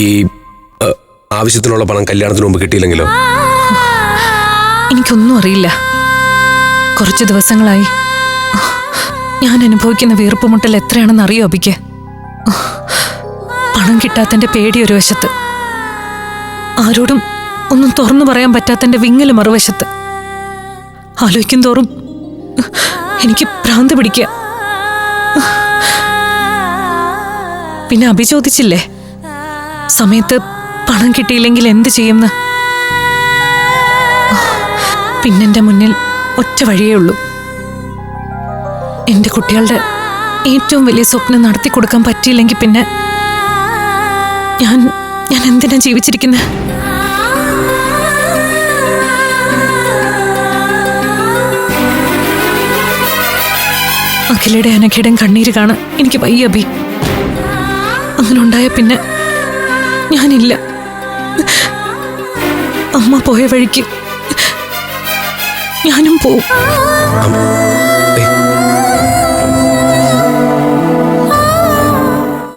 ഈ ആവശ്യത്തിനുള്ള പണം കല്യാണത്തിന് മുമ്പ് കിട്ടിയില്ലെങ്കിലോ? എനിക്കൊന്നും അറിയില്ല. കുറച്ച് ദിവസങ്ങളായി. ഞാൻ അനുഭവിക്കുന്ന വീർപ്പുമുട്ടൽ എത്രയാണെന്ന് അറിയോ അബിക്ക്? പണം കിട്ടാത്തന്റെ പേടി ഒരു വശത്ത്. ആരോടും ഒന്നും തുറന്നു പറയാൻ പറ്റാത്തന്റെ വിങ്ങൽ മറുവശത്ത്. ആലോചിക്കും തോറും എനിക്ക് ഭ്രാന്ത് പിടിക്കുക. പിന്നെ അഭി ചോദിച്ചില്ലേ? സമയത്ത് പണം കിട്ടിയില്ലെങ്കിൽ എന്ത് ചെയ്യുമെന്ന് പിന്നെന്റെ മുന്നിൽ ഒറ്റ വഴിയേ ഉള്ളൂ. എന്റെ കുട്ടികളുടെ ഏറ്റവും വലിയ സ്വപ്നം നടത്തി കൊടുക്കാൻ പറ്റിയില്ലെങ്കിൽ പിന്നെ ഞാൻ ഞാൻ എന്തിനാ ജീവിച്ചിരിക്കുന്നത് അഖിലയുടെ അനഖയുടെ കണ്ണീര് കാണാൻ എനിക്ക് വയ്യ അഭി. അങ്ങനെ ഉണ്ടായ പിന്നെ ഞാനില്ല. അമ്മ പോയ വഴിക്ക് ഞാനും പോവും.